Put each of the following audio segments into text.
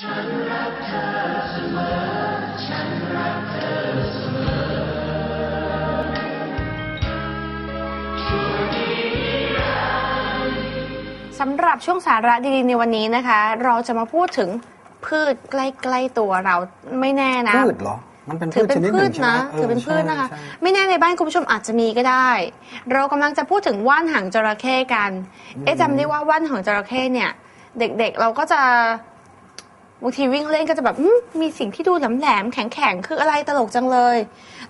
สำหรับช่วงสาระดีๆในวันนี้นะคะ เราจะมาพูดถึงพืชใกล้ๆตัวเราไม่แน่นะ พืชเหรอ มันเป็นถืพือชเป็ชนนิดหพืนึ่ชงใช่ไหมนะเออถือเป็นพืชนะคะ ใช่ใช่ ไม่แน่ในบ้านคุณผู้ชมอาจจะมีก็ได้ เรากำลังจะพูดถึงว่านหางจระเข้กัน เอ๊ะจำได้ว่าว่านหางจระเข้เนี่ย เด็กๆเราก็จะ บางทีวิ่งเล่นก็จะแบบอืมมีสิ่งที่ดูแหลมๆแข็งๆคืออะไรตลกจังเลย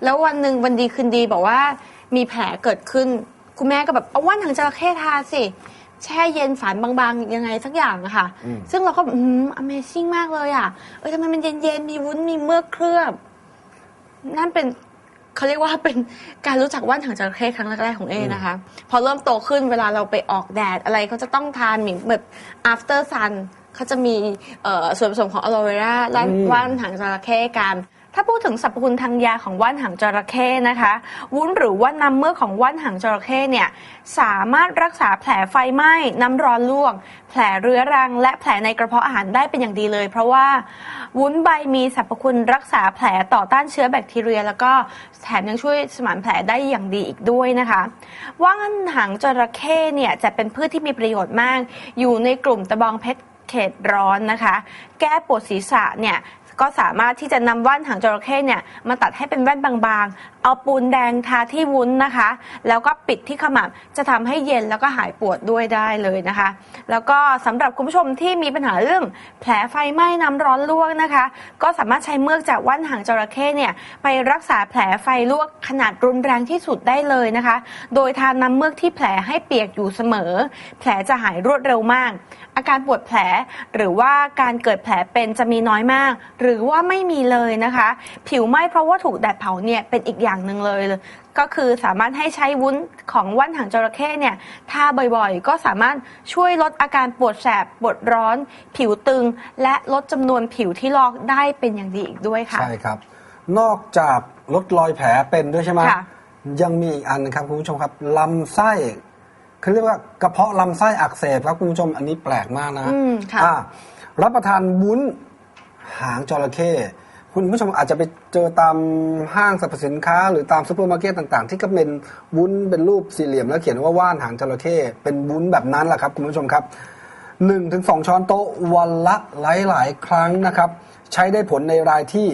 แล้ววันหนึ่งวันดีคืนดีบอกว่ามีแผลเกิดขึ้น คุณแม่ก็แบบเอาว่านหางจระเข้ทาสิ แช่เย็นฝานบางๆ ยังไงสักอย่างอะค่ะอืมซึ่งเราก็แบบอืม Amazing มากเลยอะเออทำไมมันเย็นๆ มีวุ้นมีเมือกเคลือบ นั่นเป็นเขาเรียกว่าเป็นการรู้จักว่านหางจระเข้ครั้งแรกๆของเอนะคะ พอเริ่มโตขึ้นเวลาเราไปออกแดดอะไรเขาจะต้องทานเหมือนแบบ after sun เขาจะมีเอ่อส่วนผสมของอะโลเวราและอืมว่านหางจระเข้กันถ้าพูดถึงสรรพคุณทางยาของว่านหางจระเข้นะคะ วุ้นหรือว่าน้ำเมือกของว่านหางจระเข้เนี่ยสามารถรักษาแผลไฟไหม้น้ำร้อนลวก แผลเรื้อรัง และแผลในกระเพาะอาหารได้เป็นอย่างดีเลย เพราะว่าวุ้นใบมีสรรพคุณรักษาแผลต่อต้านเชื้อแบคทีเรีย แล้วก็แถมยังช่วยสมานแผลได้อย่างดีอีกด้วยนะคะว่านหางจระเข้เนี่ยจะเป็นพืชที่มีประโยชน์มาก อยู่ในกลุ่มตะบองเพชร เขตร้อนนะคะ แก้ปวดศีรษะเนี่ย ก็สามารถที่จะนำว่านหางจระเข้เนี่ยมาตัดให้เป็นแว่นบางๆ เอาปูนแดงทาที่วุ้นนะคะ แล้วก็ปิดที่ขมับจะทำให้เย็นแล้วก็หายปวดด้วยได้เลยนะคะ แล้วก็สำหรับคุณผู้ชมที่มีปัญหาเรื่องแผลไฟไหม้น้ำร้อนลวกนะคะ ก็สามารถใช้เมือกจากว่านหางจระเข้เนี่ยไปรักษาแผลไฟลวกขนาดรุนแรงที่สุดได้เลยนะคะ โดยทานน้ำเมือกที่แผลให้เปียกอยู่เสมอ แผลจะหายรวดเร็วมาก อาการปวดแผลหรือว่าการเกิดแผลเป็นจะมีน้อยมากหรือว่าไม่มีเลยนะคะ ผิวไหม้เพราะว่าถูกแดดเผาเนี่ยเป็นอีกอย่างหนึ่งเลย ก็คือสามารถให้ใช้วุ้นของว่านหางจระเข้เนี่ยทาบ่อยๆ ก็สามารถช่วยลดอาการปวดแสบปวดร้อน ผิวตึง และลดจำนวนผิวที่ลอกได้เป็นอย่างดีอีกด้วยค่ะใช่ครับ นอกจากลดรอยแผลเป็นด้วยใช่ไหมค่ะยังมีอีกอันนะครับคุณผู้ชมครับลำไส้เขาเรียกว่ากระเพาะลำไส้อักเสบครับคุณผู้ชมอันนี้แปลกมากนะอืมค่ะอ่ารับประทานวุ้น หางจระเข้คุณผู้ชมอาจจะไปเจอตามห้างสรรพสินค้า หรือตามซูเปอร์มาร์เก็ตต่างๆ ที่ก็เป็นวุ้นเป็นรูปสี่เหลี่ยมแล้วเขียนว่าว่านหางจระเข้เป็นวุ้นแบบนั้นแหละครับคุณผู้ชมครับหนึ่งถึงสองช้อนโต๊ะวันละหลายๆ ครั้งนะครับ ใช้ได้ผลในรายที่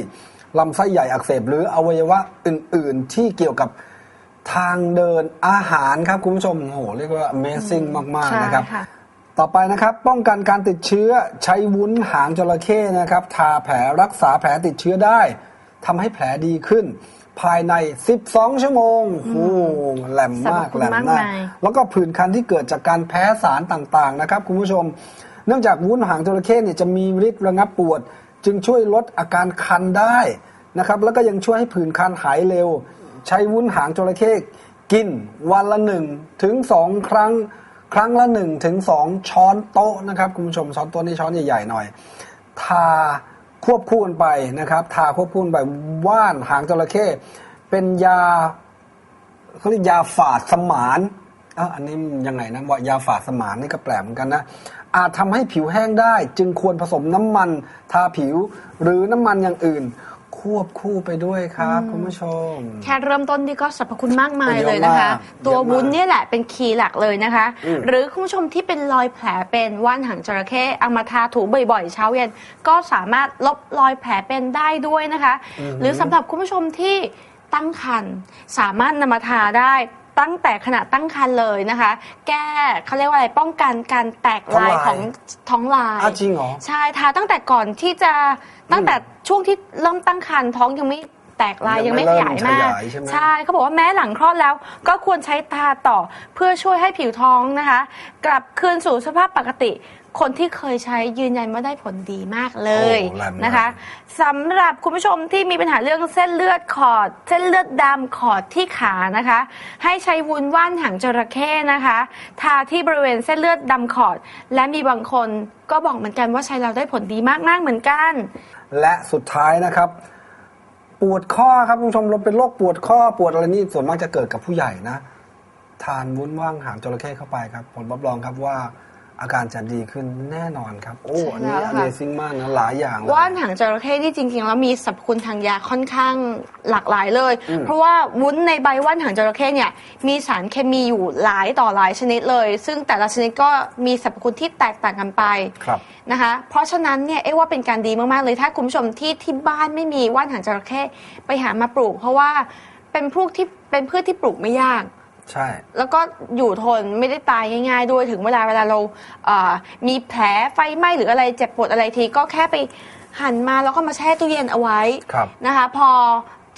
ลำไส้ใหญ่อักเสบ หรืออวัยวะอื่นๆ ที่เกี่ยวกับทางเดินอาหารครับคุณผู้ชมโหเรียกว่า Amazing มาก ๆ นะครับ ต่อไปนะครับ ป้องกันการติดเชื้อใช้วุ้นหางจระเข้นะครับ ทาแผลรักษาแผลติดเชื้อได้ทำให้แผลดีขึ้น ภายใน 12 ชั่วโมงโอ้โหแหลมมากสรรพคุณแหลมมากมากมายแล้วก็ผื่นคันที่เกิดจากการแพ้สารต่างๆนะครับ คุณผู้ชม เนื่องจากวุ้นหางจระเข้เนี่ยจะมีฤทธิ์ระงับปวด จึงช่วยลดอาการคันได้นะครับ แล้วก็ยังช่วยให้ผื่นคันหายเร็ว ใช้วุ้นหางจระเข้กินวันละหนึ่งถึงสองครั้ง ครั้งละหนึ่งถึงสองช้อนโต๊ะนะครับคุณผู้ชมช้อนโต๊ะนี่ช้อนใหญ่ๆหน่อย ทาควบคู่กันไปนะครับ ทาควบคู่กันไปว่านหางจระเข้เป็นยาเขาเรียกยาฝาดสมานอะอันนี้ยังไงนะว่ายาฝาดสมานนี่ก็แปลกเหมือนกันนะอาจทำให้ผิวแห้งได้ จึงควรผสมน้ำมันทาผิวหรือน้ำมันอย่างอื่น ควบคู่ไปด้วยครับคุณผู้ชม แค่เริ่มต้นนี่ก็สรรพคุณมากมายเยอะเลยนะคะมากตัวเยอะมากวุ้นเนี่ยแหละเป็นคีย์หลักเลยนะคะอืมหรือคุณผู้ชมที่เป็นรอยแผลเป็นว่านหางจระเข้เอามาทาถูบ่อยๆ เช้าเย็นก็สามารถลบรอยแผลเป็นได้ด้วยนะคะ หรือสำหรับคุณผู้ชมที่ตั้งครรภ์สามารถนำมาทาได้ ตั้งแต่ขณะตั้งครรภ์เลยนะคะ แก้เขาเรียกว่าอะไรป้องกันการแตกลายท้องลาย ของท้องลาย อ้าวจริงเหรอ ใช่ทาตั้งแต่ก่อนที่จะตั้งแต่ช่วงที่เริ่มตั้งครรภ์ท้องยังไม่ แตกลายยัยังงไม่ไม่ขยายมากเริ่มขยายใช่ไหมใช่เขาบอกว่าแม้หลังคลอดแล้ว ก็ควรใช้ทาต่อเพื่อช่วยให้ผิวท้องนะคะ กลับคืนสู่สภาพปกติคนที่เคยใช้ยืนยันว่าได้ผลดีมากเลยโอ้แรงมากนะคะสำหรับคุณผู้ชมที่มีปัญหาเรื่องเส้นเลือดขอด เส้นเลือดดำขอดที่ขานะคะ ให้ใช้วุ้นว่านหางจระเข้นะคะ ทาที่บริเวณเส้นเลือดดำขอด และมีบางคนก็บอกเหมือนกันว่าใช้แล้วได้ผลดีมากๆเหมือนกัน และสุดท้ายนะครับ ปวดข้อครับคุณผู้ชมเราเป็นโรคปวดข้อปวดอะไรนี่ส่วนมากจะเกิดกับผู้ใหญ่นะ ทานวุ้นว่างหางจระเข้เข้าไปครับ ผมรับรองครับว่า อาการจะดีขึ้นแน่นอนครับ โอ้ใช่อันนี้แล้วค่ะ Amazing มากนะหลายอย่างเลย ว่านหางจระเข้ที่จริงๆแล้วมีสรรพคุณทางยาค่อนข้างหลากหลายเลย อืม เพราะว่าวุ้นในใบว่านหางจระเข้เนี่ยมีสารเคมีอยู่หลายต่อหลายชนิดเลย ซึ่งแต่ละชนิดก็มีสรรพคุณที่แตกต่างกันไป ครับ นะคะ เพราะฉะนั้นเนี่ยเอ๊ะว่าเป็นการดีมาก ๆ เลย ถ้าคุณผู้ชมที่ที่บ้านไม่มีว่านหางจระเข้ไปหามาปลูก เพราะว่าเป็นพืชที่เป็นพืชที่ปลูกไม่ยาก ใช่ แล้วก็อยู่ทนไม่ได้ตายง่าย ๆ ด้วยถึงเวลาเวลาเราเอ่อมีแผลไฟไหม้หรืออะไรเจ็บปวดอะไรทีก็แค่ไปหั่นมาแล้วก็มาแช่ตู้เย็นเอาไว้ครับ นะคะ พอ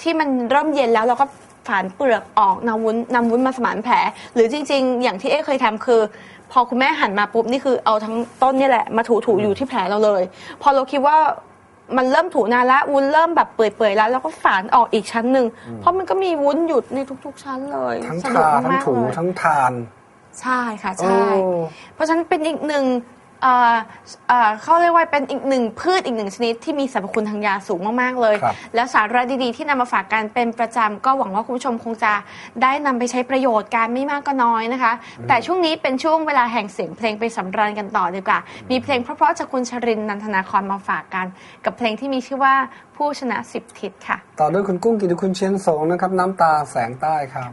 ที่มันเริ่มเย็นแล้วเราก็ฝานเปลือกออกนำวุ้นนำวุ้นมาสมานแผล หรือจริง ๆ อย่างที่เอ๊เคยทำคือ พอคุณแม่หั่นมาปุ๊บนี่คือเอาทั้งต้นนี่แหละมาถูๆอยู่ที่แผลเราเลย พอเราคิดว่า มันเริ่มถูนานแล้ววุ้นเริ่มแบบเปื่อยๆแล้วเราก็ฝานออกอีกชั้นหนึ่งเพราะมันก็มีวุ้นหยุดในทุก ๆ ชั้นเลยทั้งสนุกทาทั้งมากๆถูเลยทั้งทาน ใช่ค่ะโอ้ใช่เพราะฉะนั้นเป็นอีกหนึ่ง เอ่อเอ่อเขาเรียกว่าเป็นอีกหนึ่งพืชอีกหนึ่งชนิดที่มีสรรพคุณทางยาสูงมากๆเลย ครับ และสาระดีๆที่นำมาฝากกันเป็นประจำก็หวังว่าคุณผู้ชมคงจะได้นำไปใช้ประโยชน์การไม่มากก็น้อยนะคะ แต่ช่วงนี้เป็นช่วงเวลาแห่งเสียงเพลงไปสำราญกันต่อดีกว่า มีเพลงเพราะๆจากคุณชรินทร์นันทนาครมาฝากกัน กับเพลงที่มีชื่อว่าผู้ชนะสิบทิศค่ะ ต่อด้วยคุณกุ้งกิติคุณเชียนสงนะครับ น้ำตาแสงใต้ครับ